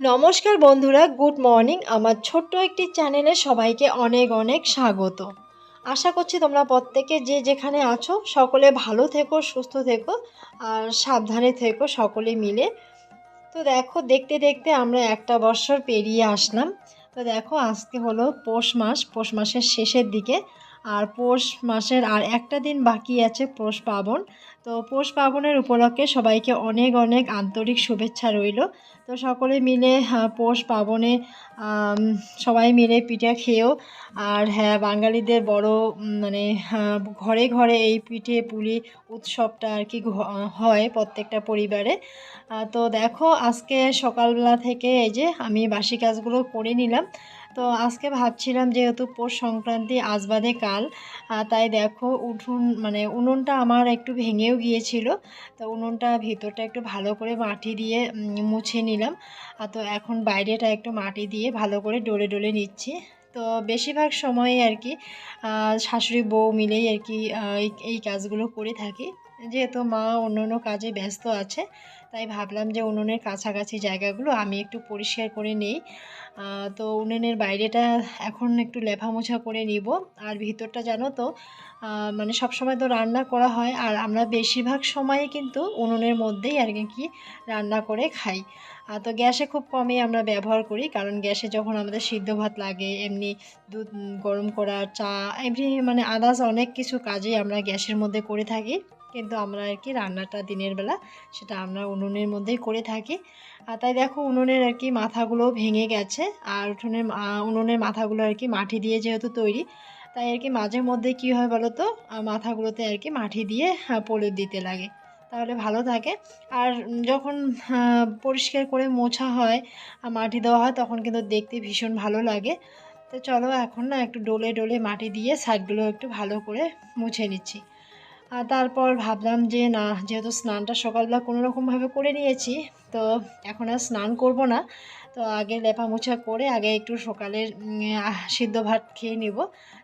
নমস্কার বন্ধুরা, good morning. আমার ছোট্ট একটি চ্যানেলে সবাইকে অনেক অনেক স্বাগত। আশা করছি তোমরা প্রত্যেকে যে যেখানে আছো, সকলে ভালো থেকো, সুস্থ থেকো আর সাবধানে থেকো সকলে মিলে। তো দেখো, দেখতে দেখতে আমরা একটা বছর পেরিয়ে আসলাম। তো দেখো, আজকে হলো পৌষ মাস, পৌষ মাসের শেষের দিকে। আর পৌষ মাসের আর একটা দিন বাকি আছে পৌষ পার্বণ। তো পৌষ পার্বণের উপলক্ষে সবাইকে অনেক অনেক আন্তরিক শুভেচ্ছা রইল। তো সকলে মিলে হ্যাঁ, পৌষ পার্বণে সবাই মিলে পিঠা খেয়েও আর হ্যাঁ বাঙালিদের বড় মানে হ্যাঁ, ঘরে ঘরে এই পিঠে পুলি উৎসবটা আর কি হয় প্রত্যেকটা পরিবারে। তো দেখো আজকে সকালবেলা থেকে এই যে আমি বাসি কাজগুলো করে নিলাম। তো আজকে ভাবছিলাম যেহেতু পৌষ সংক্রান্তি, আজ বাদে কাল। তাই দেখো উঠুন মানে উনুনটা আমার একটু ভেঙেও গিয়েছিল। তো উনুনটা ভিতরটা একটু ভালো করে মাটি দিয়ে মুছে নিলাম। তো এখন বাইরেটা একটু মাটি দিয়ে ভালো করে ডলে ডলে নিচ্ছি। তো বেশিরভাগ সময়ে আর কি শাশুড়ি বউ মিলেই আর কি এই কাজগুলো করে থাকি। যেহেতু মা অন্য অন্য কাজে ব্যস্ত আছে, তাই ভাবলাম যে উনুনের কাছাকাছি জায়গাগুলো আমি একটু পরিষ্কার করে নিই। তো উনুনের বাইরেটা এখন একটু লেফা মোছা করে নিব। আর ভিতরটা জানো তো মানে সব সময় তো রান্না করা হয়। আর আমরা বেশিরভাগ সময়ে কিন্তু উনুনের মধ্যেই আর কি রান্না করে খাই। তো গ্যাসে খুব কমই আমরা ব্যবহার করি। কারণ গ্যাসে যখন আমাদের সিদ্ধ ভাত লাগে, এমনি দুধ গরম করা, চা, এমনি মানে আদার্স অনেক কিছু কাজেই আমরা গ্যাসের মধ্যে করে থাকি। কিন্তু আমরা আর কি রান্নাটা দিনের বেলা সেটা আমরা উনুনের মধ্যেই করে থাকি। আর তাই দেখো উনুনের আর কি মাথাগুলো ভেঙে গেছে আর উঠোনের উনুনের মাথাগুলো আর কি মাটি দিয়ে যেহেতু তৈরি তাই আর কি মাঝে মধ্যে কী হয় বলো তো মাথাগুলোতে আর কি মাটি দিয়ে আহ, প্রলেপ দিতে লাগে। তাহলে ভালো থাকে। আর যখন পরিষ্কার করে মোছা হয় আর মাটি দেওয়া হয় তখন কিন্তু দেখতে ভীষণ ভালো লাগে। তো চলো এখন না একটু ডোলে ডোলে মাটি দিয়ে সাইডগুলো একটু ভালো করে মুছে নিচ্ছি। আর তারপর ভাবলাম যে না, যেহেতু স্নানটা সকালবেলা কোনো রকমভাবে করে নিয়েছি, তো এখন আর স্নান করব না। তো আগে লেপা মোছা করে আগে একটু সকালের সিদ্ধ ভাত খেয়ে নিব।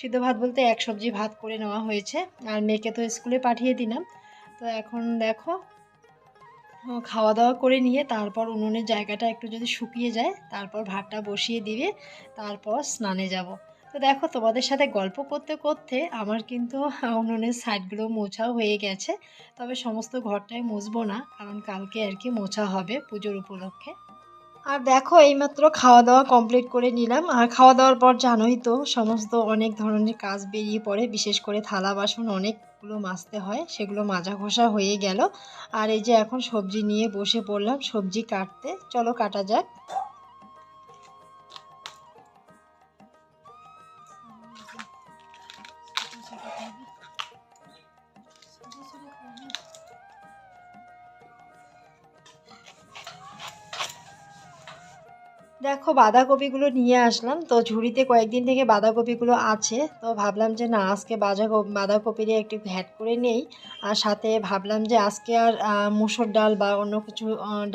সিদ্ধ ভাত বলতে এক সবজি ভাত করে নেওয়া হয়েছে, আর মেয়েকে তো স্কুলে পাঠিয়ে দিলাম। তো এখন দেখো খাওয়া দাওয়া করে নিয়ে তারপর উনুনের জায়গাটা একটু যদি শুকিয়ে যায়, তারপর ভাতটা বসিয়ে দিবে, তারপর স্নানে যাব। তো দেখো, তোমাদের সাথে গল্প করতে করতে আমার কিন্তু উনুনের সাইডগুলো মোছাও হয়ে গেছে। তবে সমস্ত ঘরটাই মুছবো না, কারণ কালকে আর কি মোছা হবে পুজোর উপলক্ষে। আর দেখো, এইমাত্র খাওয়া দাওয়া কমপ্লিট করে নিলাম। আর খাওয়া দাওয়ার পর জানোই তো, সমস্ত অনেক ধরনের কাজ বেরিয়ে পড়ে। বিশেষ করে থালা বাসন অনেকগুলো মাজতে হয়, সেগুলো মাজা ঘষা হয়ে গেল। আর এই যে এখন সবজি নিয়ে বসে পড়লাম সবজি কাটতে। চলো কাটা যাক। দেখো, বাঁধাকপিগুলো নিয়ে আসলাম। তো ঝুড়িতে কয়েকদিন থেকে বাঁধাকপিগুলো আছে। তো ভাবলাম যে, না, আজকে বাঁধা বাঁধাকপির একটু ঘ্যাট করে নেই। আর সাথে ভাবলাম যে, আজকে আর মুসুর ডাল বা অন্য কিছু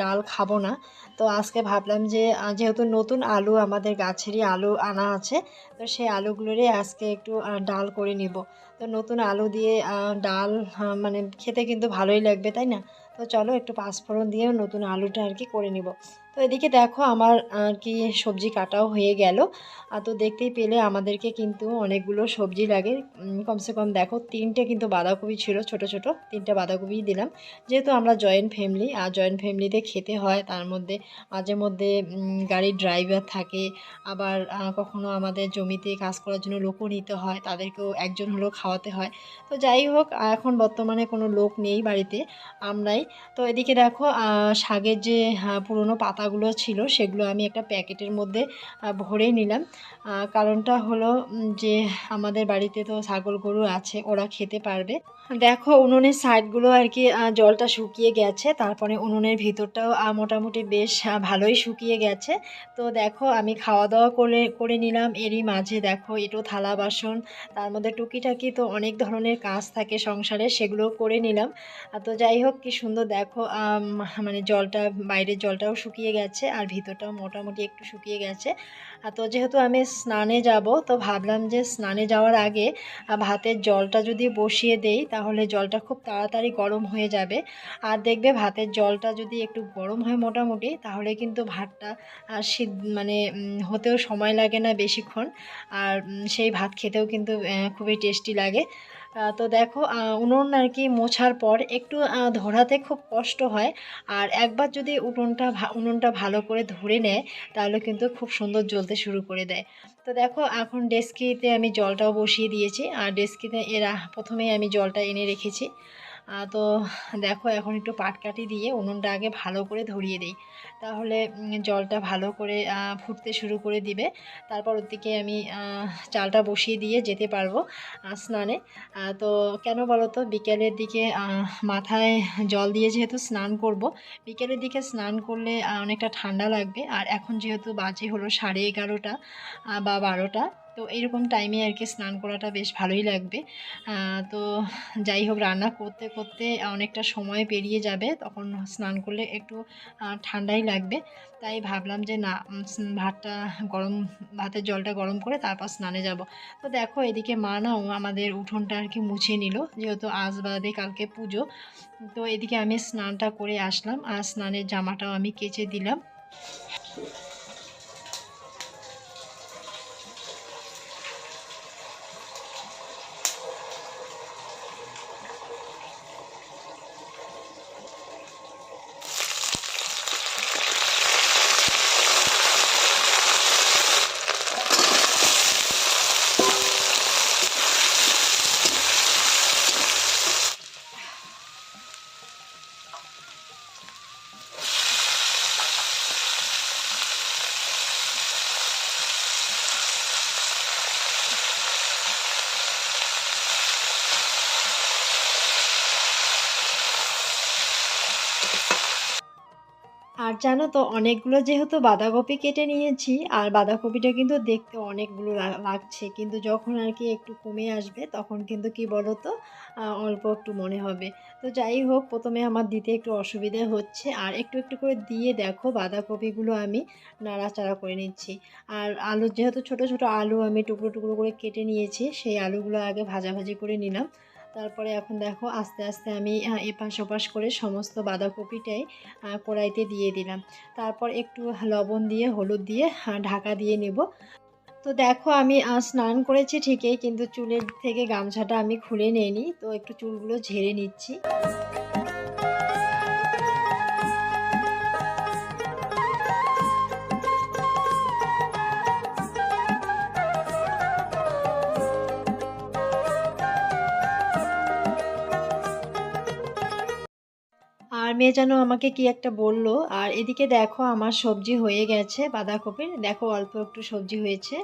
ডাল খাব না। তো আজকে ভাবলাম যে যেহেতু নতুন আলু আমাদের গাছেরই আলু আনা আছে, তো সেই আলুগুলোরই আজকে একটু ডাল করে নিব। তো নতুন আলু দিয়ে ডাল মানে খেতে কিন্তু ভালোই লাগবে, তাই না? তো চলো একটু পাঁচফোড়ন দিয়ে নতুন আলুটা আর কি করে নিব। তো এদিকে দেখো আমার কি সবজি কাটাও হয়ে গেল। তো দেখতেই পেলে আমাদেরকে কিন্তু অনেকগুলো সবজি লাগে। কমসে কম দেখো তিনটে কিন্তু বাঁধাকপি ছিল ছোট ছোট তিনটে বাঁধাকপি দিলাম। যেহেতু আমরা জয়েন্ট ফ্যামিলি আর জয়েন্ট ফ্যামিলিতে খেতে হয় তার মধ্যে মাঝে মধ্যে গাড়ির ড্রাইভার থাকে। আবার কখনো আমাদের জমিতে কাজ করার জন্য লোকও নিতে হয় তাদেরকেও একজন হলেও খাওয়াতে হয়। তো যাই হোক এখন বর্তমানে কোনো লোক নেই বাড়িতে আমরাই। তো এদিকে দেখো শাকের যে হ্যাঁ, পুরনো পাতাগুলো ছিল, সেগুলো আমি একটা প্যাকেটের মধ্যে ভরে নিলাম। কারণটা হলো যে আমাদের বাড়িতে তো ছাগল গরু আছে, ওরা খেতে পারবে। দেখো, উনুনের সাইডগুলো আর কি জলটা শুকিয়ে গেছে, তারপরে উনুনের ভিতরটাও মোটামুটি বেশ ভালোই শুকিয়ে গেছে। তো দেখো, আমি খাওয়া দাওয়া করে করে নিলাম। এরই মাঝে দেখো, এটো থালা বাসন, তার মধ্যে টুকিটাকি তো অনেক ধরনের কাজ থাকে সংসারে, সেগুলো করে নিলাম। তো যাই হোক, কি সুন্দর দেখো মানে জলটা, বাইরের জলটাও শুকিয়ে শুকিয়ে গেছে আর ভিতরটাও মোটামুটি একটু শুকিয়ে গেছে। আর তো যেহেতু আমি স্নানে যাব, তো ভাবলাম যে স্নানে যাওয়ার আগে ভাতের জলটা যদি বসিয়ে দেই, তাহলে জলটা খুব তাড়াতাড়ি গরম হয়ে যাবে। আর দেখবে ভাতের জলটা যদি একটু গরম হয় মোটামুটি, তাহলে কিন্তু ভাতটা সিদ্ধ মানে হতেও সময় লাগে না বেশিক্ষণ। আর সেই ভাত খেতেও কিন্তু খুবই টেস্টি লাগে। তো দেখো উনুন আর কি মোছার পর একটু ধরাতে খুব কষ্ট হয়। আর একবার যদি উনুনটা উনুনটা ভালো করে ধরে নেয়, তাহলে কিন্তু খুব সুন্দর জ্বলতে শুরু করে দেয়। তো দেখো, এখন ডেস্কিতে আমি জলটাও বসিয়ে দিয়েছি। আর ডেস্কিতে এরা, প্রথমেই আমি জলটা এনে রেখেছি। তো দেখো এখন একটু পাট পাটকাঠি দিয়ে উনুনটা আগে ভালো করে ধরিয়ে দিই। তাহলে জলটা ভালো করে ফুটতে শুরু করে দিবে। তারপর ওর দিকে আমি চালটা বসিয়ে দিয়ে যেতে পারব স্নানে। তো কেন বলো তো? বিকেলের দিকে মাথায় জল দিয়ে যেহেতু স্নান করব, বিকেলের দিকে স্নান করলে অনেকটা ঠান্ডা লাগবে। আর এখন যেহেতু বাজে হলো সাড়ে এগারোটা বা বারোটা তো এরকম টাইমে আর কি স্নান করাটা বেশ ভালোই লাগবে। তো যাই হোক, রান্না করতে করতে অনেকটা সময় পেরিয়ে যাবে। তখন স্নান করলে একটু ঠান্ডাই লাগবে। তাই ভাবলাম যে না ভাতটা গরম, ভাতের জলটা গরম করে তারপর স্নানে যাব। তো দেখো, এদিকে মা না, ও আমাদের উঠোনটা আর কি মুছে নিল। যেহেতু আজ বাদে কালকে পুজো, তো এদিকে আমি স্নানটা করে আসলাম। আর স্নানের জামাটাও আমি কেচে দিলাম। আর জানো তো, অনেকগুলো যেহেতু বাঁধাকপি কেটে নিয়েছি, আর বাঁধাকপিটা কিন্তু দেখতে অনেকগুলো লাগছে। কিন্তু যখন আর কি একটু কমে আসবে, তখন কিন্তু কি বলো তো অল্প একটু মনে হবে। তো যাই হোক, প্রথমে আমার দিতে একটু অসুবিধা হচ্ছে। আর একটু একটু করে দিয়ে দেখো, বাঁধাকপিগুলো আমি নাড়াচাড়া করে নিচ্ছি। আর আলু, যেহেতু ছোট ছোট আলু আমি টুকরো টুকরো করে কেটে নিয়েছি, সেই আলুগুলো আগে ভাজাভাজি করে নিলাম। তারপরে এখন দেখো আস্তে আস্তে আমি এপাশ ওপাশ করে সমস্ত বাঁধাকপিটাই কড়াইতে দিয়ে দিলাম। তারপর একটু লবণ দিয়ে, হলুদ দিয়ে ঢাকা দিয়ে নেব। তো দেখো আমি স্নান করেছি ঠিকই, কিন্তু চুলের থেকে গামছাটা আমি খুলে নিইনি, তো একটু চুলগুলো ঝেড়ে নিচ্ছি। মেয়ে যেন আমাকে কি একটা বলল, আর এদিকে দেখো আমার সবজি হয়ে গেছে বাঁধাকপির। দেখো অল্প একটু সবজি হয়েছে।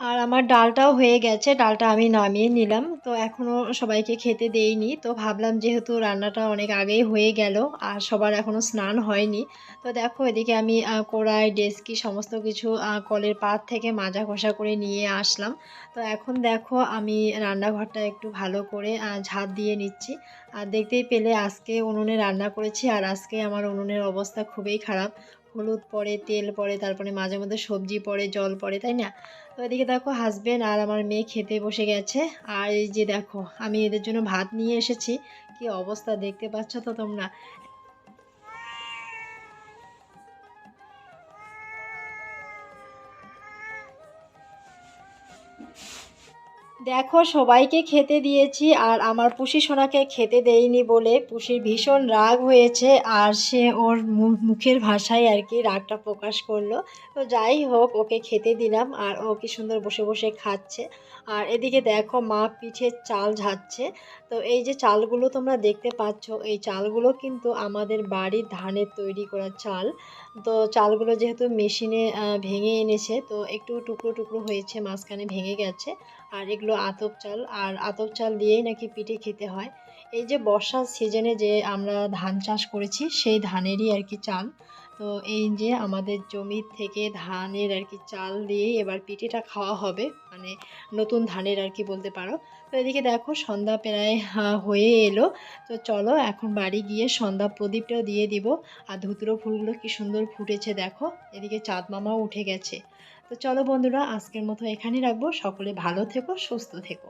আর আমার ডালটাও হয়ে গেছে, ডালটা আমি নামিয়ে নিলাম। তো এখনও সবাইকে খেতে দেইনি, তো ভাবলাম যেহেতু রান্নাটা অনেক আগেই হয়ে গেল আর সবার এখনও স্নান হয়নি, তো দেখো এদিকে আমি কড়াই, ডেস্কি সমস্ত কিছু কলের পাত থেকে মাজা ঘষা করে নিয়ে আসলাম। তো এখন দেখো আমি রান্নাঘরটা একটু ভালো করে ঝাঁট দিয়ে নিচ্ছি। আর দেখতেই পেলে আজকে উনুনে রান্না করেছি আর আজকে আমার উনুনের অবস্থা খুবই খারাপ। হলুদ পড়ে, তেল পড়ে, তারপরে মাঝে মধ্যে সবজি পড়ে, জল পড়ে, তাই না? তো এদিকে দেখো হাজব্যান্ড আর আমার মেয়ে খেতে বসে গেছে। আর এই যে দেখো, আমি এদের জন্য ভাত নিয়ে এসেছি। কি অবস্থা দেখতে পাচ্ছ তো তোমরা? দেখো, সবাইকে খেতে দিয়েছি আর আমার পুষি সোনাকে খেতে দেইনি বলে পুষির ভীষণ রাগ হয়েছে আর সে ওর মুখের ভাষায় আর কি রাগটা প্রকাশ করল। তো যাই হোক, ওকে খেতে দিলাম আর ও কি সুন্দর বসে বসে খাচ্ছে। আর এদিকে দেখো, মা পিঠে চাল ঝাড়ছে তো এই যে চালগুলো তোমরা দেখতে পাচ্ছ, এই চালগুলো কিন্তু আমাদের বাড়ির ধানের তৈরি করা চাল। তো চালগুলো যেহেতু মেশিনে ভেঙে এনেছে, তো একটু টুকরো টুকরো হয়েছে, মাঝখানে ভেঙে গেছে। আর এগুলো আতপ চাল, আর আতপ চাল দিয়েই নাকি পিঠে খেতে হয়। এই যে বর্ষার সিজনে যে আমরা ধান চাষ করেছি, সেই ধানেরই আর কি চাল। তো এই যে আমাদের জমি থেকে ধানের আর কি চাল দিয়েই এবার পিঠেটা খাওয়া হবে মানে নতুন ধানের আর কি বলতে পারো। তো এদিকে দেখো সন্ধ্যা প্রায় হয়ে এলো। তো চলো এখন বাড়ি গিয়ে সন্ধ্যা প্রদীপটাও দিয়ে দিব। আর ধুতুরো ফুলগুলো কি সুন্দর ফুটেছে দেখো। এদিকে চাঁদ মামাও উঠে গেছে। তো চলো বন্ধুরা আজকের মতো এখানে রাখব। সকলে ভালো থেকো সুস্থ থেকো।